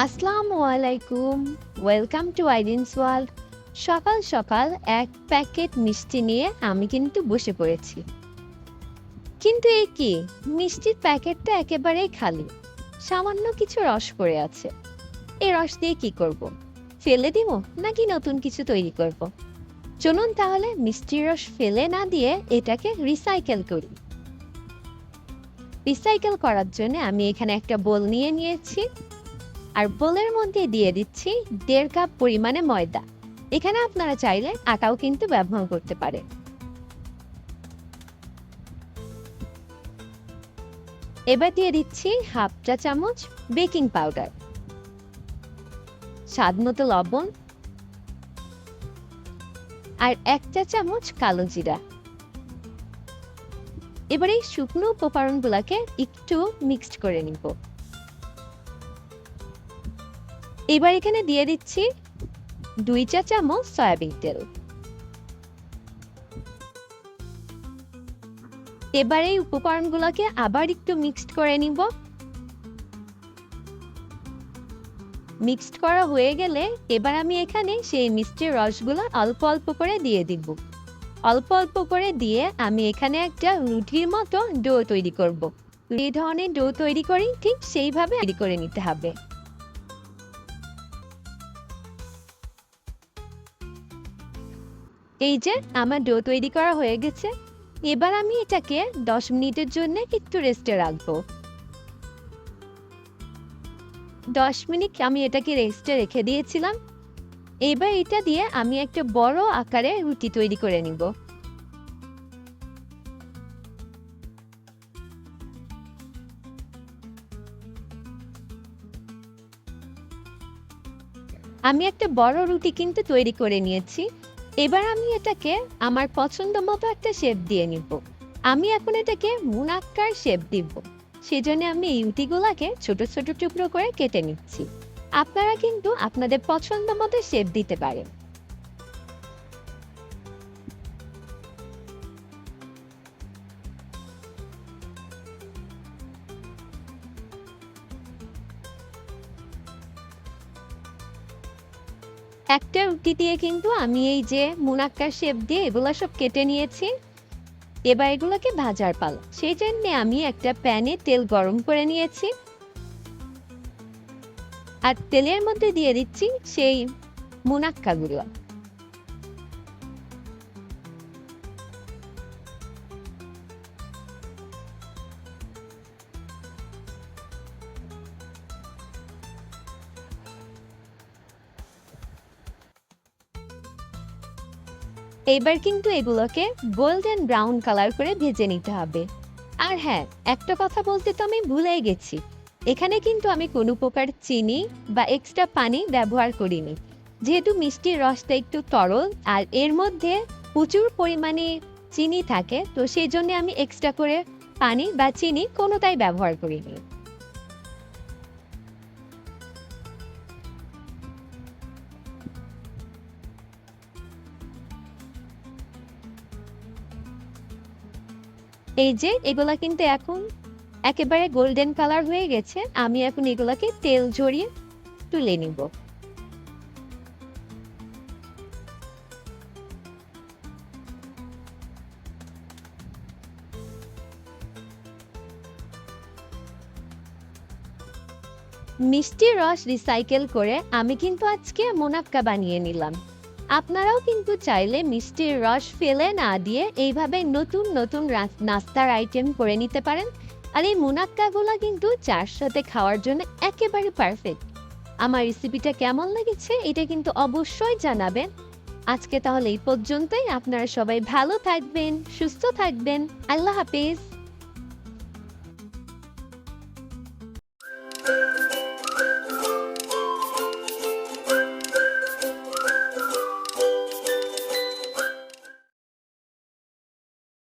আসসালামু আলাইকুম। Welcome to আইডিনস world সকাল সকাল এক প্যাকেট মিষ্টি নিয়ে আমি কিন্তু বসে পড়েছি। কিন্তু এ কি? মিষ্টির প্যাকেটটা একেবারেই খালি। সামান্য কিছু রস পড়ে আছে। এ রস দিয়ে কি করব? ফেলে দিব নাকি নতুন কিছু তৈরি করব? চলুন তাহলে মিষ্টির রস ফেলে না দিয়ে এটাকে রিসাইকেল করি। রিসাইকেল করার জন্য আমি এখানে একটা বোল নিয়ে নিয়েছি। আর বোলের মধ্যে দিয়ে দিচ্ছি দেড় কাপ পরিমাণে ময়দা। এখানে আপনারা চাইলে আটাও কিন্তু ব্যবহার করতে পারেন। এবার দিয়ে দিচ্ছি হাফ চা চামচ বেকিং পাউডার। স্বাদ মতো লবণ। আর এক চা চামচ কালো জিরা। এবার এই শুকনো উপকরণগুলোকে একটু মিক্সড করে নিব। এবার এখানে দিয়ে দিচ্ছি দুই চা চামচ সয়াবিন তেল। এবার এই উপকরণগুলোকে আবার একটু মিক্সড করে নিব। মিক্সড করা হয়ে গেলে এবার আমি এখানে সেই মিষ্টির রসগুলো অল্প অল্প করে দিয়ে দিব। অল্প অল্প করে দিয়ে আমি এখানে একটা রুটির মতো ডো তৈরি করব। এই ধরনের ডো তৈরি করি ঠিক সেইভাবে তৈরি করে নিতে হবে। এই যে, আমার ডো তৈরি করা হয়ে গেছে। এবার আমি এটাকে দশ মিনিটের জন্য একটু রেস্টে রাখব। দশ মিনিট আমি এটাকে রেস্টে রেখে দিয়েছিলাম। এবার এটা দিয়ে আমি একটা বড় আকারে রুটি তৈরি করে নিব। আমি একটা বড় রুটি কিন্তু তৈরি করে নিয়েছি। এবার আমি এটাকে আমার পছন্দ মতো একটা শেপ দিয়ে নিব। আমি এখন এটাকে মুনাক্কার শেপ দিব। সেজন্য আমি এই উটিগুলাকে ছোট ছোট টুকরো করে কেটে নিচ্ছি। আপনারা কিন্তু আপনাদের পছন্দ মতো শেপ দিতে পারেন। একটা রুটি দিয়ে কিন্তু আমি এই যে মুনাক্কা শেপ দিয়ে এগুলো সব কেটে নিয়েছি। এবার এগুলোকে ভাজার পাল। সেই জন্য আমি একটা প্যানে তেল গরম করে নিয়েছি। আর তেলের মধ্যে দিয়ে দিচ্ছি সেই মুনাক্কাগুলো। এবার কিন্তু এগুলোকে গোল্ডেন ব্রাউন কালার করে ভেজে নিতে হবে। আর হ্যাঁ একটা কথা বলতে তো আমি ভুলেই গেছি। এখানে কিন্তু আমি কোনো প্রকার চিনি বা এক্সট্রা পানি ব্যবহার করিনি। যেহেতু মিষ্টির রসটা একটু তরল আর এর মধ্যে প্রচুর পরিমাণে চিনি থাকে, তো সেই জন্য আমি এক্সট্রা করে পানি বা চিনি কোনোটাই ব্যবহার করিনি। এই যে, এগুলা কিন্তু এখন একেবারে গোল্ডেন কালার হয়ে গেছে। আমি এখন এগুলাকে তেল ঝরিয়ে তুলে নিব। মিষ্টির রস রিসাইকেল করে আমি কিন্তু আজকে মোনাক্কা বানিয়ে নিলাম। আপনারাও কিন্তু চাইলে মিষ্টির রস ফেলে না দিয়ে এইভাবে নতুন নতুন নাস্তার আইটেম করে নিতে পারেন। আর এই মুনাক্কাগুলো কিন্তু চার সাথে খাওয়ার জন্য একেবারে পারফেক্ট আমার রেসিপিটা কেমন লেগেছে এটা কিন্তু অবশ্যই জানাবেন। আজকে তাহলে এই পর্যন্তই। আপনারা সবাই ভালো থাকবেন, সুস্থ থাকবেন। আল্লাহ হাফিজ।